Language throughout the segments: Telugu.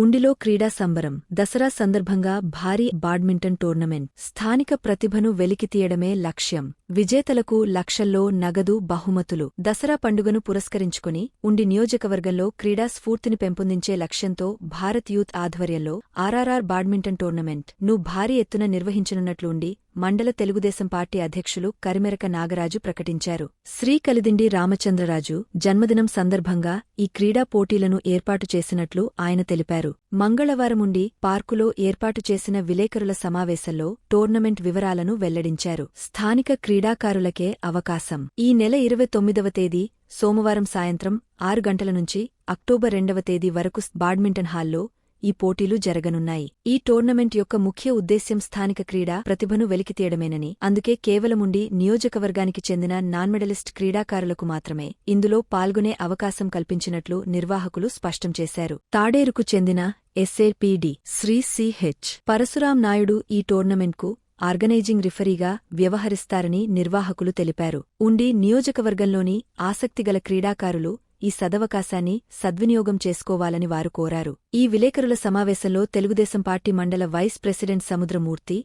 ఉండిలో క్రీడా సంబరం దసరా సందర్భంగా భారీ బాడ్మింటన్ టోర్నమెంట్ స్థానిక ప్రతిభను వెలికితీయడమే లక్ష్యం. విజేతలకు లక్షల్లో నగదు బహుమతులు. దసరా పండుగను పురస్కరించుకుని ఉండి నియోజకవర్గంలో క్రీడా స్ఫూర్తిని పెంపొందించే లక్ష్యంతో భారత్ యూత్ ఆధ్వర్యంలో ఆర్ఆర్ఆర్ బాడ్మింటన్ టోర్నమెంట్ను భారీ ఎత్తున నిర్వహించనున్నట్లు ఉండి మండల తెలుగుదేశం పార్టీ అధ్యక్షులు కరిమెరక నాగరాజు ప్రకటించారు. శ్రీ కలిదిండి రామచంద్రరాజు జన్మదినం సందర్భంగా ఈ క్రీడా పోటీలను ఏర్పాటు చేసినట్లు ఆయన తెలిపారు. మంగళవారముండి పార్కులో ఏర్పాటు చేసిన విలేకరుల సమావేశంలో టోర్నమెంట్ వివరాలను వెల్లడించారు. స్థానిక క్రీడాకారులకే అవకాశం. ఈ నెల ఇరవై తొమ్మిదవ తేదీ సోమవారం సాయంత్రం ఆరు గంటల నుంచి అక్టోబర్ రెండవ తేదీ వరకు బాడ్మింటన్ హాల్లో ఈ పోటీలు జరగనున్నాయి. ఈ టోర్నమెంట్ యొక్క ముఖ్య ఉద్దేశ్యం స్థానిక క్రీడా ప్రతిభను వెలికితీయడమేనని అందుకే కేవలముండి నియోజకవర్గానికి చెందిన నాన్ మెడలిస్ట్ క్రీడాకారులకు మాత్రమే ఇందులో పాల్గొనే అవకాశం కల్పించినట్లు నిర్వాహకులు స్పష్టం చేశారు. తాడేరుకు చెందిన ఎస్ఏపీడి శ్రీ సిహెచ్ పరశురాం నాయుడు ఈ టోర్నమెంట్కు ఆర్గనైజింగ్ రిఫరీగా వ్యవహరిస్తారని నిర్వాహకులు తెలిపారు. ఉండి నియోజకవర్గంలోని ఆసక్తిగల క్రీడాకారులు ఈ సదవకాశాన్ని సద్వినియోగం చేసుకోవాలని వారు కోరారు. ఈ విలేకరుల సమావేశంలో తెలుగుదేశం పార్టీ మండల వైస్ ప్రెసిడెంట్ సముద్రమూర్తి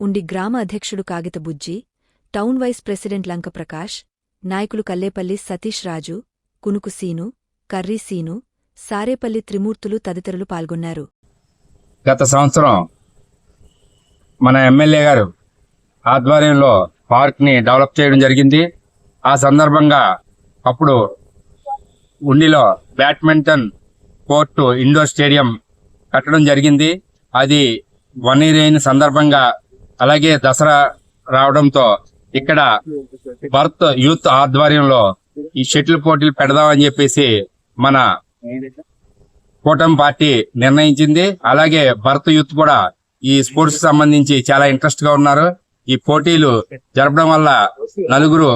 ఉండి గ్రామ అధ్యక్షుడు కాగిత బుజ్జి టౌన్ వైస్ ప్రెసిడెంట్ లంకప్రకాష్ నాయకులు కల్లేపల్లి సతీష్ రాజు కునుకు సీను కర్రీ సీను సారేపల్లి త్రిమూర్తులు తదితరులు పాల్గొన్నారు. గత సంవత్సరం మన ఎమ్మెల్యే గారు ఆధ్వర్యంలో పార్క్ని డెవలప్ చేయడం జరిగింది. ఆ సందర్భంగా అప్పుడు ఉండిలో బ్యాడ్మింటన్ కోర్టు ఇండోర్ స్టేడియం కట్టడం జరిగింది. అది వన్ ఇయర్ అయిన సందర్భంగా అలాగే దసరా రావడంతో ఇక్కడ భరత్ యూత్ ఆధ్వర్యంలో ఈ షటిల్ పోటీలు పెడదామని చెప్పేసి మన కూటమి పార్టీ నిర్ణయించింది. అలాగే భరత్ యూత్ కూడా ఈ స్పోర్ట్స్ సంబంధించి చాలా ఇంట్రెస్ట్గా ఉన్నారు. ఈ పోటీలు జరపడం వల్ల నలుగురు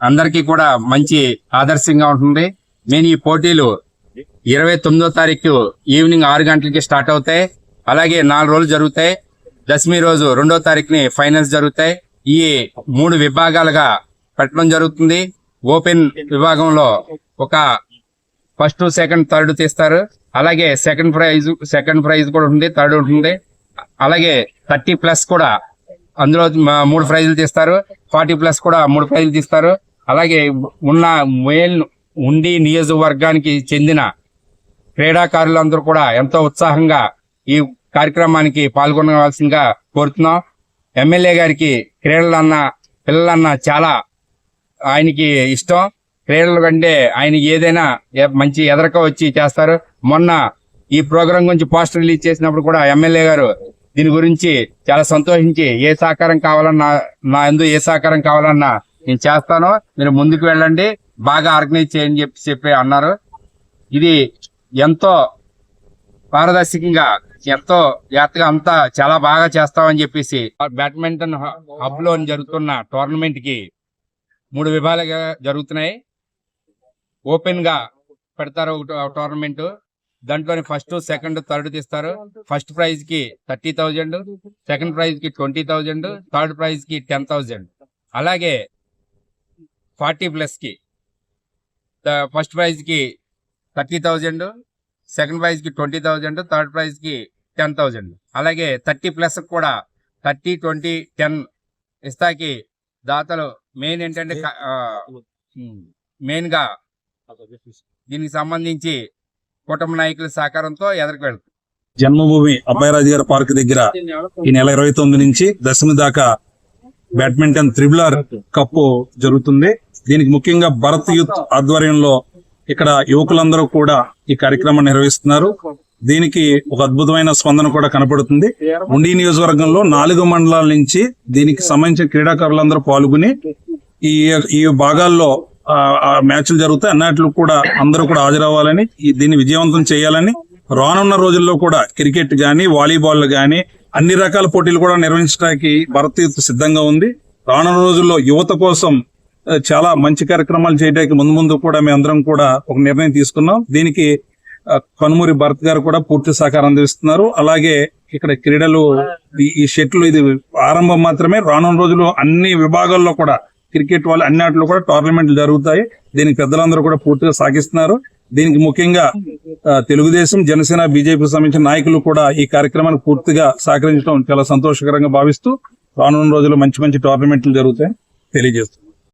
అందరికీ కూడా మంచి ఆదర్శంగా ఉంటుంది. నేను ఈ పోటీలు ఇరవై తొమ్మిదో తారీఖు ఈవినింగ్ ఆరు గంటలకి స్టార్ట్ అవుతాయి. అలాగే నాలుగు రోజులు జరుగుతాయి. దశమి రోజు రెండో తారీఖుని ఫైనల్స్ జరుగుతాయి. ఈ మూడు విభాగాలుగా పెట్టడం జరుగుతుంది. ఓపెన్ విభాగంలో ఒక ఫస్ట్ సెకండ్ థర్డ్ తీస్తారు. అలాగే సెకండ్ ప్రైజ్ సెకండ్ ప్రైజ్ కూడా ఉంటుంది థర్డ్ ఉంటుంది. అలాగే థర్టీ ప్లస్ కూడా అందులో మూడు ప్రైజులు తీస్తారు. ఫార్టీ ప్లస్ కూడా మూడు ప్రైజులు తీస్తారు. అలాగే ఉన్న మెయిన్ ఉండి నియోజకవర్గానికి చెందిన క్రీడాకారులందరూ కూడా ఎంతో ఉత్సాహంగా ఈ కార్యక్రమానికి పాల్గొనవలసిందిగా కోరుతున్నాం. ఎమ్మెల్యే గారికి క్రీడలన్న పిల్లలన్న చాలా ఆయనకి ఇష్టం. క్రీడల కంటే ఆయన ఏదైనా మంచి ఎదరక వచ్చి చేస్తారు. మొన్న ఈ ప్రోగ్రాం గురించి పోస్టర్ రిలీజ్ చేసినప్పుడు కూడా ఎమ్మెల్యే గారు దీని గురించి చాలా సంతోషించి ఏ సహకారం కావాలన్నా నా ఎందు ఏ సహకారం కావాలన్నా నేను చేస్తాను. మీరు ముందుకు వెళ్ళండి. బాగా ఆర్గనైజ్ చేయని చెప్పి చెప్పి అన్నారు. ఇది ఎంతో పారదర్శకంగా ఎంతో జాగ్రత్తగా అంతా చాలా బాగా చేస్తామని చెప్పేసి బ్యాడ్మింటన్ హబ్లో జరుగుతున్న టోర్నమెంట్కి మూడు విభాగాలుగా జరుగుతున్నాయి. ఓపెన్గా పెడతారు టోర్నమెంట్. దాంట్లోని ఫస్ట్ సెకండ్ థర్డ్ తీస్తారు. ఫస్ట్ ప్రైజ్కి థర్టీ థౌజండ్ సెకండ్ ప్రైజ్కి ట్వంటీ థౌజండ్ థర్డ్ ప్రైజ్కి టెన్ థౌజండ్. అలాగే ఫార్టీ ప్లస్కి ఫస్ట్ ప్రైజ్కి థర్టీ థౌజండ్ సెకండ్ ప్రైజ్కి ట్వంటీ థౌజండ్ థర్డ్ ప్రైజ్కి టెన్ థౌజండ్. అలాగే థర్టీ ప్లస్ కూడా థర్టీ ట్వంటీ టెన్ ఇస్తాకి దాతలు మెయిన్ ఏంటంటే మెయిన్గా దీనికి సంబంధించి కుటుంబ నాయకుల సహకారంతో ఎదరికి వెళ్తాం జన్మభూమి అబ్బాయిరాజు గారి పార్క్ దగ్గర ఈ నెల ఇరవై తొమ్మిది నుంచి దశమి దాకా బ్యాడ్మింటన్ త్రిబులర్ కప్పు జరుగుతుంది. దీనికి ముఖ్యంగా భరత్ యూత్ ఆధ్వర్యంలో ఇక్కడ యువకులందరూ కూడా ఈ కార్యక్రమం నిర్వహిస్తున్నారు. దీనికి ఒక అద్భుతమైన స్పందన కూడా కనపడుతుంది. ఉండి నియోజకవర్గంలో నాలుగు మండలాల నుంచి దీనికి సంబంధించిన క్రీడాకారులందరూ పాల్గొని ఈ ఈ భాగాల్లో ఆ, మ్యాచ్లు జరుగుతాయి. అన్నట్లు కూడా అందరూ కూడా హాజరవ్వాలని దీన్ని విజయవంతం చేయాలని రానున్న రోజుల్లో కూడా క్రికెట్ కానీ వాలీబాల్ కానీ అన్ని రకాల పోటీలు కూడా నిర్వహించడానికి భారత్ సిద్ధంగా ఉంది. రానున్న రోజుల్లో యువత కోసం చాలా మంచి కార్యక్రమాలు చేయడానికి ముందు ముందు కూడా మేము అందరం కూడా ఒక నిర్ణయం తీసుకున్నాం. దీనికి కనుమూరి భరత్ గారు కూడా పూర్తి సహకారం అందిస్తున్నారు. అలాగే ఇక్కడ క్రీడలు ఈ- ఈ షెట్లు ఇది ఆరంభం మాత్రమే. రానున్న రోజుల్లో అన్ని విభాగాల్లో కూడా క్రికెట్ వాళ్ళు అన్నిటిలో కూడా టోర్నమెంట్లు జరుగుతాయి. దీనికి పెద్దలందరూ కూడా పూర్తిగా సాగిస్తున్నారు దీనికి ముఖ్యంగా తెలుగుదేశం జనసేన బీజేపీ సంబంధించిన నాయకులు కూడా ఈ కార్యక్రమానికి పూర్తిగా సహకరించడం చాలా సంతోషకరంగా భావిస్తూ రానున్న రోజుల్లో మంచి మంచి టోర్నమెంట్లు జరుగుతాయి తెలియజేస్తుంది